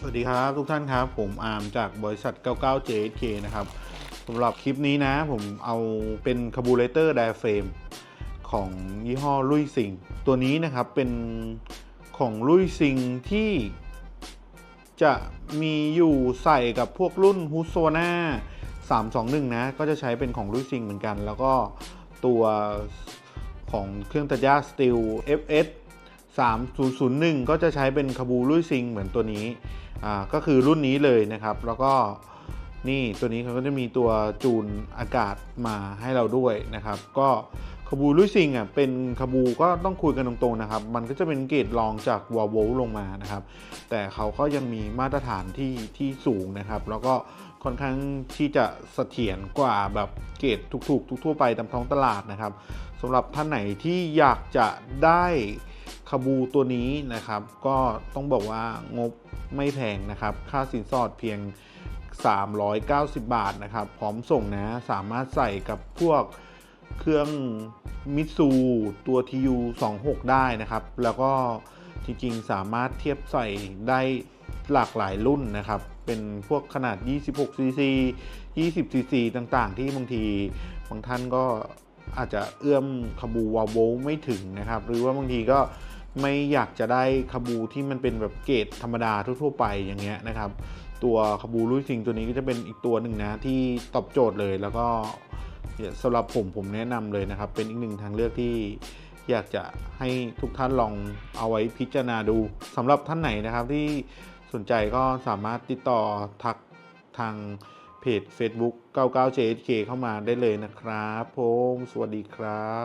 สวัสดีครับทุกท่านครับ ผมอาร์มจากบริษัท 99JK นะครับสำหรับคลิปนี้นะ ผมเอาเป็นคาบูเรเตอร์ไดเฟรมของยี่ห้อลุยซิง ตัวนี้นะครับเป็นของลุยซิงที่จะมีอยู่ใส่กับพวกรุ่นฮุ s โซนา321 นะ ก็จะใช้เป็นของลุยซิงเหมือนกัน แล้วก็ตัวของเครื่องตัดหญ้าสตีล FS 3001 ก็จะใช้เป็นคาบูลุยซิงเหมือนตัวนี้ อ่าก็คือรุ่นนี้เลยนะครับ แล้วก็นี่ตัวนี้เขาก็จะมีตัวจูนอากาศมาให้เราด้วยนะครับ ก็คาบูลุยซิงอะเป็นคาบูก็ต้องคุยกันตรงๆนะครับ มันก็จะเป็นเกรดรองจากวอลโวลงมานะครับ แต่เขาก็ยังมีมาตรฐานที่ที่สูงนะครับ แล้วก็ค่อนข้างที่จะเสถียรกว่าแบบเกรดถูกๆทั่วไปตามท้องตลาดนะครับสำหรับท่านไหนที่อยากจะได้ คาบูตัวนี้นะครับ ก็ต้องบอกว่างบไม่แพงนะครับ ค่าสินสอดเพียง 390 บาทนะครับ พร้อมส่งนะ สามารถใส่กับพวกเครื่องมิตซูตัว TU 26 ได้นะครับ แล้วก็จริงๆ สามารถเทียบใส่ได้หลากหลายรุ่นนะครับ เป็นพวกขนาด 26cc 20cc ต่างๆ ที่บางทีบางท่านก็อาจจะเอื้อมคาบูวาโวไม่ถึงนะครับ หรือว่าบางทีก็ ไม่อยากจะได้คาบูที่มันเป็นแบบเกรดธรรมดาทั่วๆไปอย่างเงี้ยนะครับ ตัวคาบูลุยซิงตัวนี้ก็จะเป็นอีกตัวหนึ่งนะที่ตอบโจทย์เลยแล้วก็สำหรับผมผมแนะนำเลยนะครับ เป็นอีกหนึ่งทางเลือกที่อยากจะให้ทุกท่านลองเอาไว้พิจารณาดูสำหรับท่านไหนนะครับที่สนใจก็สามารถติดต่อทักทางเพจ Facebook 99 JHK เข้ามาได้เลยนะครับผมสวัสดีครับ